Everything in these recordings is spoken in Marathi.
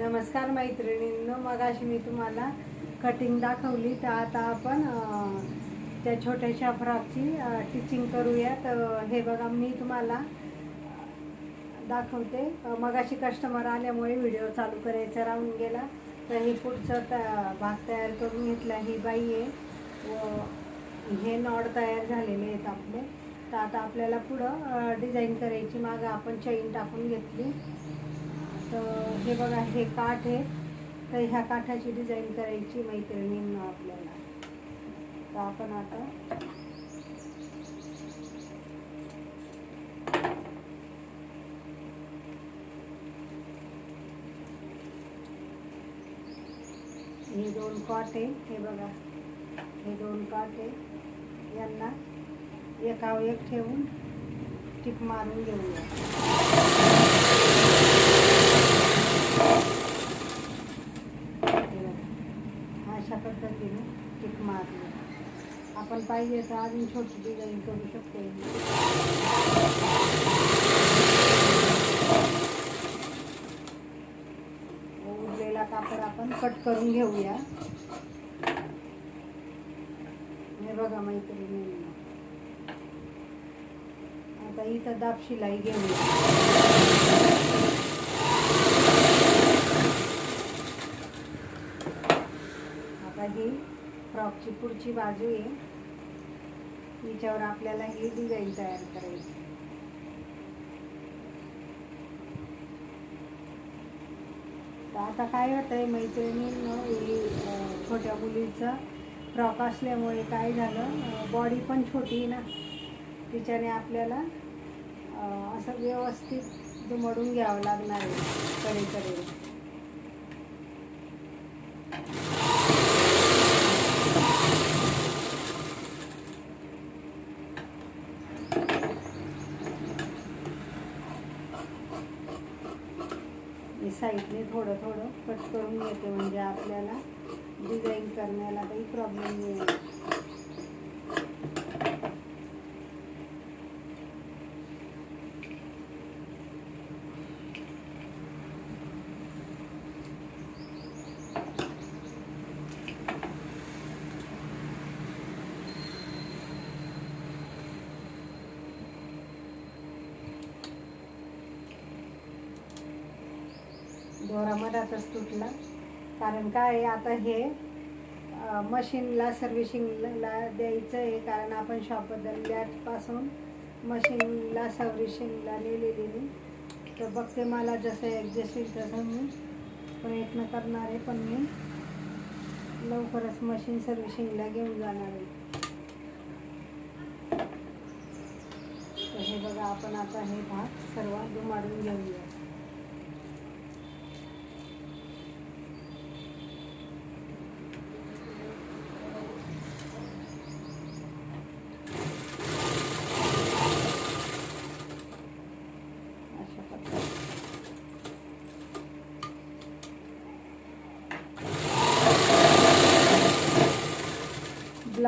नमस्कार मैत्रिणींनो मगाशी मी तुम्हाला कटिंग दाखवली. तर आता आपण त्या छोट्याशा फ्रॉकची टिचिंग करूया तर हे बघा मी तुम्हाला दाखवते. मग अशी कस्टमर आल्यामुळे व्हिडिओ चालू करायचा राहून गेला. तर हे पुढचं त्या भाग तयार करून घेतला ही बाई आहे. व हे नॉड तयार झालेले आहेत आपले. तर आता आपल्याला पुढं डिझाईन करायची मागं आपण चैन टाकून घेतली. तर हे बघा हे काठ आहे. तर ह्या काठाची डिझाईन करायची मैत्रिणींना आपल्याला. तर आपण आता हे दोन काठ आहे. हे बघा हे दोन काठ आहे. यांना एकावर एक ठेवून टिप मारून घेऊया. आपण पाहिजे तर अजून छोटी डिझाईन करू शकतो. उरलेला कापड आपण कट करून घेऊया. हे बघा मैत्रिणी. आता इथं दाब शिलाई घेऊया आता ही फ्रॉकची पुढची बाजू आहे. हिच्यावर आपल्याला ही डिझाईन तयार करायची. तर आता काय होतं आहे मैत्रिणींनो हे छोट्या मुलीचं फ्रॉक असल्यामुळे काय झालं बॉडी पण छोटी आहे ना. तिच्याने आपल्याला असं व्यवस्थित दुमडून घ्यावं लागणार आहे कडे मी साईडने थोडं थोडं कट करून घेते म्हणजे आपल्याला डिझाईन करण्याला काही प्रॉब्लेम नाही. दोरा मधातच तुटला कारण काय आता हे मशीनला सर्व्हिशिंगला द्यायचं आहे कारण आपण शॉप बदलल्यापासून मशीनला सर्व्हिशिंगला नेलेली मी तर बघते मला जसं ॲडजस्ट होईल तसं मी प्रयत्न करणार आहे पण मी लवकरच मशीन सर्व्हिशिंगला घेऊन जाणार आहे. तर हे बघा आपण आता हे भाग सर्व दुमाडून घेऊया अशा प्रकारे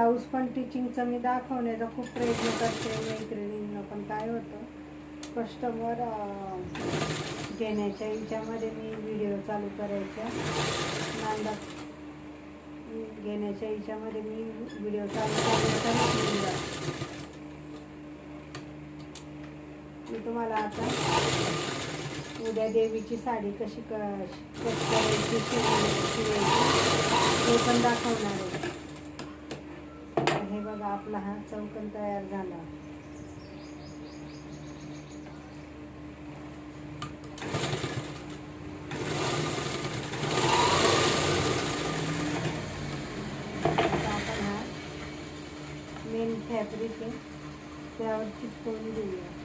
ब्लाऊज पण टिचिंगचं मी दाखवण्याचा खूप प्रयत्न करते मैत्रिणींना पण काय होतं कस्टमर घेण्याच्या याच्यामध्ये मी व्हिडिओ चालू करायच्या. नांदा घेण्याच्या याच्यामध्ये मी व्हिडिओ चालू करायचा मी तुम्हाला आता उद्या देवीची साडी कशी कशी करायची शिवायची ते पण दाखवणार आहे. आपला हा चौकन तयार झाला. आपण हा मेन फॅब्रिक आहे त्यावर चिटकवून देऊया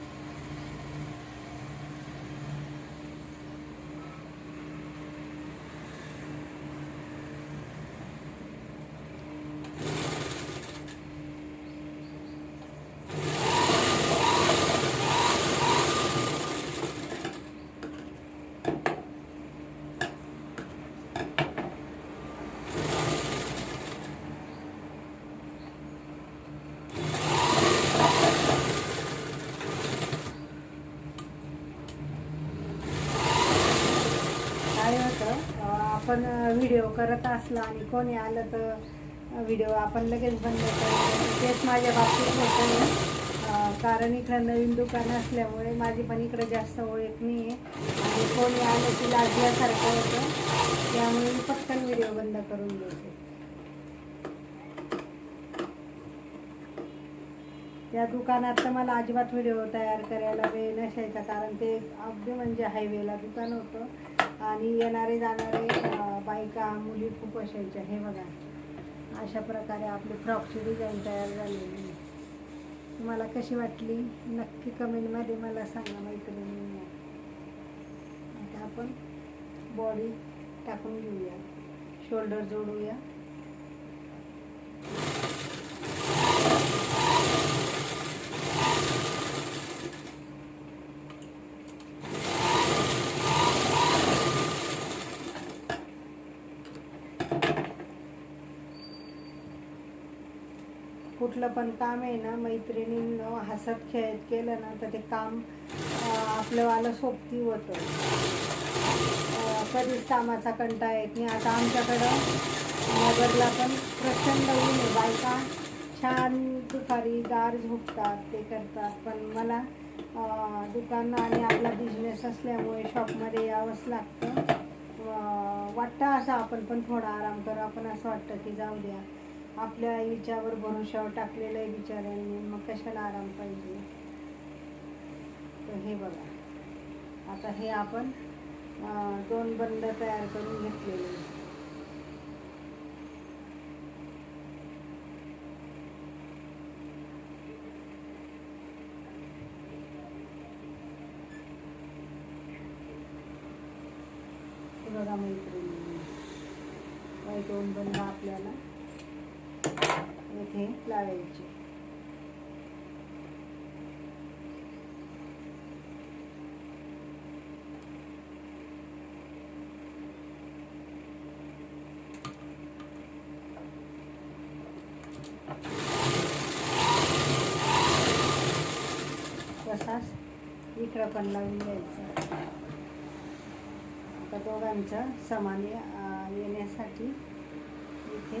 आपण व्हिडिओ करत असला आणि कोणी आलं तर व्हिडिओ आपण लगेच बंद करतो तेच माझ्या बाबतीत होतं कारण इकडं नवीन दुकान असल्यामुळे माझी पण इकडं जास्त ओळख नाही आहे आणि कोणी आलं की लाजल्यासारखं होतं. त्यामुळे मी पटकन व्हिडिओ बंद करून देते. त्या दुकानात तर मला अजिबात व्हिडिओ तयार करायला वेळ नसायचा. कारण ते अगदी म्हणजे हायवेला दुकान होतं. आणि येणारे जाणारे बायका मुली खूप असायच्या हे बघा. अशा प्रकारे आपली फ्रॉकची डिझाईन तयार झालेली आहे. तुम्हाला कशी वाटली? नक्की कमेंटमध्ये मला सांगा मैत्रिणी आता आपण बॉडी टाकून घेऊया. शोल्डर जोडूया. कुठलं पण काम आहे ना मैत्रिणींनं हसत खेळत केलं ना तर ते काम आपलं आपलंवालं सोबती होतं. कधीच कामाचा कंटा येत नाही. आता आमच्याकडं नगरला पण प्रचंड ऊन आहे. बायका छान दुपारी गार झोपतात ते करतात. पण मला दुकान आणि आपला बिझनेस असल्यामुळे शॉपमध्ये यावंच लागतं. वाटतं असं आपण पण थोडा आराम करू. आपण असं वाटतं की जाऊ द्या. आपल्या आईच्यावर भरोशावर टाकलेलं आहे बिचाऱ्यांनी मग कशाला आराम पाहिजे? तर हे बघा. आता हे आपण दोन बंद तयार करून घेतलेले बघा मैत्रिणी. दोन बंद आपल्याला येथे लावायचे. तसाच इकडं पण लावून द्यायचं आता दोघांचं समान येण्यासाठी इथे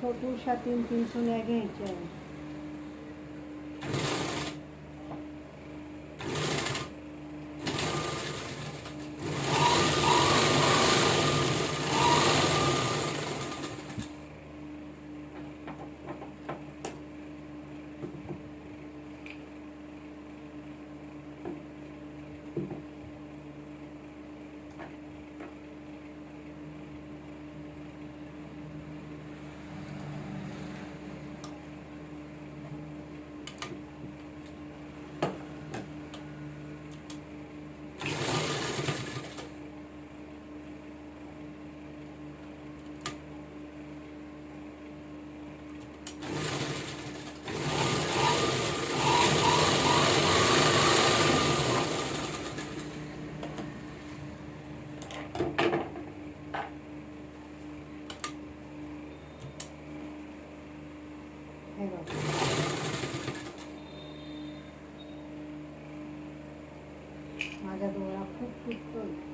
छोटूशा तीन तीन सुन्या घ्यायच्या आहे हे माझा डोळा खूप तुटतोय